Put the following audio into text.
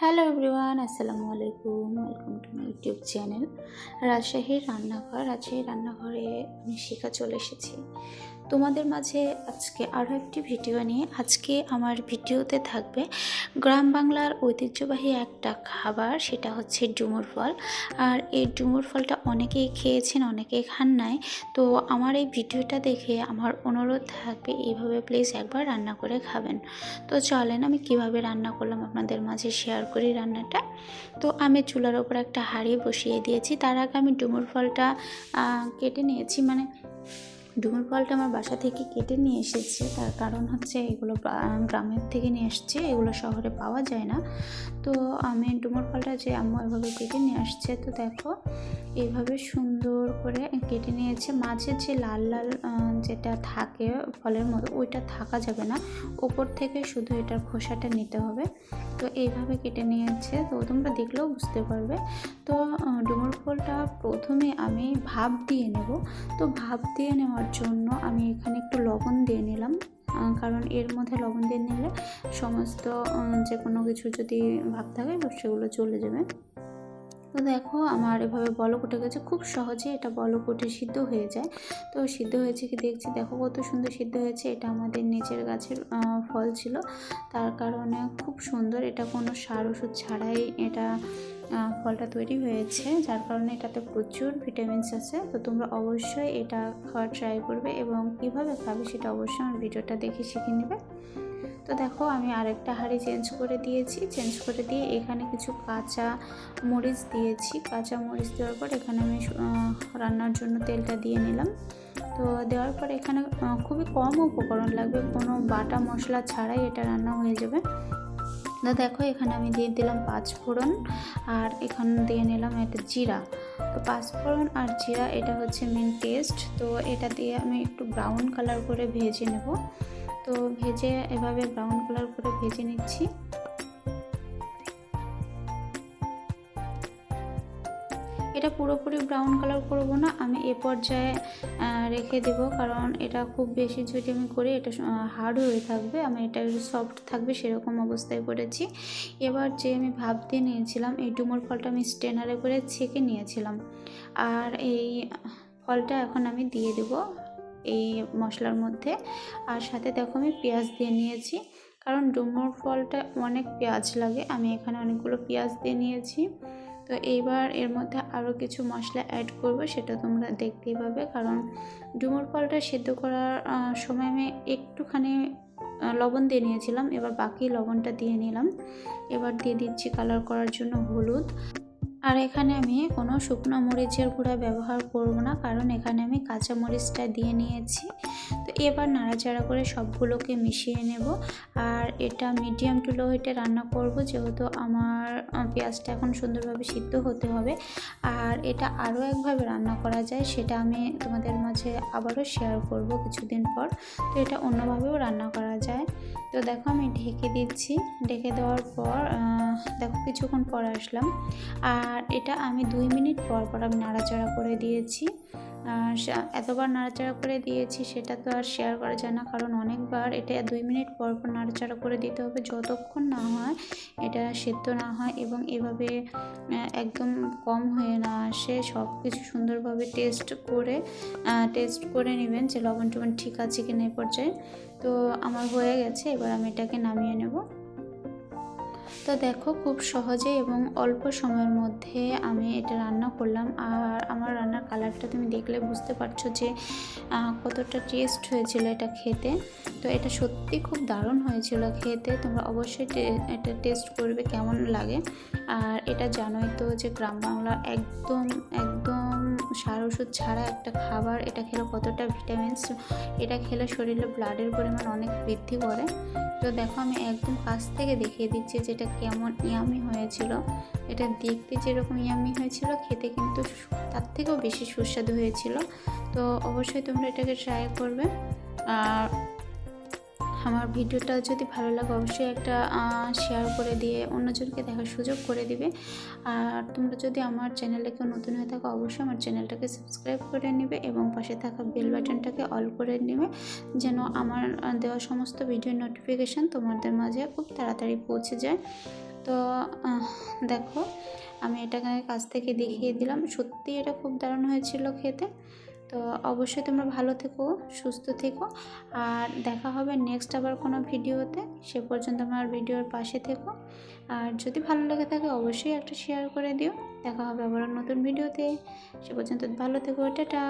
Hello everyone, আসসালামু আলাইকুম। Welcome to my YouTube channel রাজশাহীর রান্নাঘর। রাজশাহীর রান্নাঘরে আমি শিখা চলে এসেছি। তোমাদের মাঝে আজকে আরও একটি ভিডিও নিয়ে আজকে আমার ভিডিওতে থাকবে গ্রাম বাংলার ঐতিহ্যবাহী একটা খাবার, সেটা হচ্ছে ডুমুর ফল। আর এই ডুমুর ফলটা অনেকেই খেয়েছেন, অনেকেই খান নাই। তো আমার এই ভিডিওটা দেখে আমার অনুরোধ থাকবে এইভাবে প্লিজ একবার রান্না করে খাবেন। তো চলেন আমি কীভাবে রান্না করলাম আপনাদের মাঝে শেয়ার করি রান্নাটা। তো আমি চুলার ওপর একটা হাঁড়ি বসিয়ে দিয়েছি। তার আগে আমি ডুমুর ফলটা কেটে নিয়েছি। মানে ডুমুর ফলটা আমার বাসা থেকে কেটে নিয়ে এসেছে। তার কারণ হচ্ছে এগুলো গ্রামের থেকে নিয়ে এসছে এগুলো শহরে পাওয়া যায় না। তো আমি ডুমুর ফলটা যে আম্মু এভাবে কেটে নিয়ে আসছে, তো দেখো এইভাবে সুন্দর করে কেটে নিয়েছে। মাঝে যে লাল লাল যেটা থাকে ফলের মতো ওইটা থাকা যাবে না। ওপর থেকে শুধু এটার খোসাটা নিতে হবে। তো এইভাবে কেটে নিয়েছে। তো তোমরা দেখলেও বুঝতে পারবে। তো ডুমুর ফলটা প্রথমে আমি ভাপ দিয়ে নেব। তো ভাপ দিয়ে নেওয়ার জন্য আমি এখানে একটু লবণ দিয়ে নিলাম। কারণ এর মধ্যে লবণ দিয়ে নিলে সমস্ত যে কোনো কিছু যদি ভাব থাকে, সেগুলো চলে যাবে। তো দেখো আমার এভাবে বলক উঠে গেছে। খুব সহজে এটা বলক উঠে সিদ্ধ হয়ে যায়। তো সিদ্ধ হয়েছে কি দেখছি, দেখো কত সুন্দর সিদ্ধ হয়েছে। এটা আমাদের নিচের গাছের ফল ছিল। তার কারণে খুব সুন্দর এটা কোনো সার ওষুধ ছাড়াই এটা ফলটা তৈরি হয়েছে। যার কারণে এটাতে প্রচুর ভিটামিনস আছে। তো তোমরা অবশ্যই এটা খাওয়ার ট্রাই করবে এবং কীভাবে খাবে সেটা অবশ্যই আমার ভিডিওটা দেখে শিখে নেবে। তো দেখো আমি আরেকটা হাঁড়ি চেঞ্জ করে দিয়েছি। চেঞ্জ করে দিয়ে এখানে কিছু কাঁচা মরিচ দিয়েছি। কাঁচা মরিচ দেওয়ার পর এখানে আমি রান্নার জন্য তেলটা দিয়ে নিলাম। তো দেওয়ার পর এখানে খুবই কম উপকরণ লাগবে। কোনো বাটা মশলা ছাড়াই এটা রান্না হয়ে যাবে। তো দেখো এখানে আমি দিয়ে দিলাম পাঁচ ফোড়ন আর এখানে দিয়ে নিলাম একটা জিরা। তো পাঁচ ফোড়ন আর জিরা, এটা হচ্ছে মেন টেস্ট তো এটা দিয়ে আমি একটু ব্রাউন কালার করে ভেজে নেব। তো ভেজে এভাবে ব্রাউন কালার করে ভেজে নিচ্ছি। এটা পুরোপুরি ব্রাউন কালার করব না, আমি এ পর্যায়ে রেখে দেব, কারণ এটা খুব বেশি যদি আমি করি, এটা হার্ড হয়ে থাকবে, আমি এটা সফট থাকবে, সেরকম অবস্থায় করেছি এবার যে আমি ভাব দিয়ে নিয়েছিলাম, এই ডুমোর ফলটা আমি স্টেনারে করে ছেঁকে নিয়েছিলাম। আর এই ফলটা এখন আমি দিয়ে দেব। এই মশলার মধ্যে। আর সাথে দেখো আমি পেঁয়াজ দিয়ে নিয়েছি। কারণ ডুমুর ফলটা অনেক পেঁয়াজ লাগে। আমি এখানে অনেকগুলো পেঁয়াজ দিয়ে নিয়েছি। তো এইবার এর মধ্যে আরও কিছু মশলা অ্যাড করব, সেটা তোমরা দেখতেই পাবে। কারণ ডুমুর ফলটা সেদ্ধ করার সময় আমি একটুখানি লবণ দিয়ে নিয়েছিলাম। এবার বাকি লবণটা দিয়ে নিলাম। এবার দিয়ে দিচ্ছি কালার করার জন্য হলুদ। আর এখানে আমি কোনো শুকনো মরিচের গুঁড়া ব্যবহার করব না, কারণ এখানে আমি কাঁচা মরিচটা দিয়ে নিয়েছি। তো এবার নাড়াচাড়া করে সবগুলোকে মিশিয়ে নেব। আর এটা মিডিয়াম টু লো হিটে রান্না করব, যেহেতু আমার পেঁয়াজটা এখন সুন্দরভাবে সিদ্ধ হতে হবে। আর এটা আরও একভাবে রান্না করা যায়, সেটা আমি তোমাদের মাঝে আবারও শেয়ার করব কিছুদিন পর। তো এটা অন্যভাবেও রান্না করা যায়। তো দেখো আমি ঢেকে দিচ্ছি। ঢেকে দেওয়ার পর দেখো কিছুক্ষণ পর আসলাম। আর এটা আমি দুই মিনিট পর পর আমি নাড়াচাড়া করে দিয়েছি। আর এতবার নাড়াচাড়া করে দিয়েছি সেটা তো আর শেয়ার করা যায় না, কারণ অনেকবার এটা দুই মিনিট পর পর নাড়াচাড়া করে দিতে হবে, যতক্ষণ না হয় এটা সেদ্ধ না হয় এবং এভাবে একদম কম হয়ে না আসে সব কিছু সুন্দরভাবে টেস্ট করে টেস্ট করে নেবেন যে লবণ টবণ ঠিক আছে কি না পর্যায়ে। তো আমার হয়ে গেছে, এবার আমি এটাকে নামিয়ে নেব। তো দেখো খুব সহজে এবং অল্প সময়ের মধ্যে আমি এটা রান্না করলাম। আর আমার রান্নার কালারটা তুমি দেখলে বুঝতে পারছ যে কতটা টেস্ট হয়েছিল এটা খেতে। তো এটা সত্যি খুব দারুণ হয়েছিল খেতে। তোমরা অবশ্যই এটা টেস্ট করবে কেমন লাগে। আর এটা জানোই তো যে গ্রাম বাংলা একদম একদম সার ওষুধ ছাড়া একটা খাবার, এটা খেলে কতটা ভিটামিনস এটা খেলে শরীরে ব্লাডের পরিমাণ অনেক বৃদ্ধি করে। তো দেখো, আমি একদম কাছ থেকে দেখিয়ে দিচ্ছি যে এটা কেমন ইয়ামি হয়েছিল। এটা দেখতে যেরকম ইয়ামি হয়েছিল, খেতে কিন্তু তার থেকেও বেশি সুস্বাদু হয়েছিল। তো অবশ্যই তোমরা এটাকে ট্রাই করবে। আর আমার ভিডিওটা যদি ভালো লাগে, অবশ্যই একটা শেয়ার করে দিয়ে অন্যজনকে দেখার সুযোগ করে দিবে। আর তোমরা যদি আমার চ্যানেলে কেউ নতুন হয়ে থাকো, অবশ্যই আমার চ্যানেলটাকে সাবস্ক্রাইব করে নেবে এবং পাশে থাকা বেল বাটনটাকে অল করে নেবে, যেন আমার দেওয়া সমস্ত ভিডিও নোটিফিকেশান তোমাদের মাঝে খুব তাড়াতাড়ি পৌঁছে যায়। তো দেখো, আমি এটাকে কাছ থেকে দেখিয়ে দিলাম। সত্যি এটা খুব দারুণ হয়েছিল খেতে। তো অবশ্যই তোমরা ভালো থেকো, সুস্থ থেকো। আর দেখা হবে নেক্সট আবার কোনো ভিডিওতে। সে পর্যন্ত আমার ভিডিওর পাশে থেকো। আর যদি ভালো লেগে থাকে অবশ্যই একটা শেয়ার করে দিও। দেখা হবে আবার নতুন ভিডিওতে। সে পর্যন্ত ভালো থেকো, টাটা।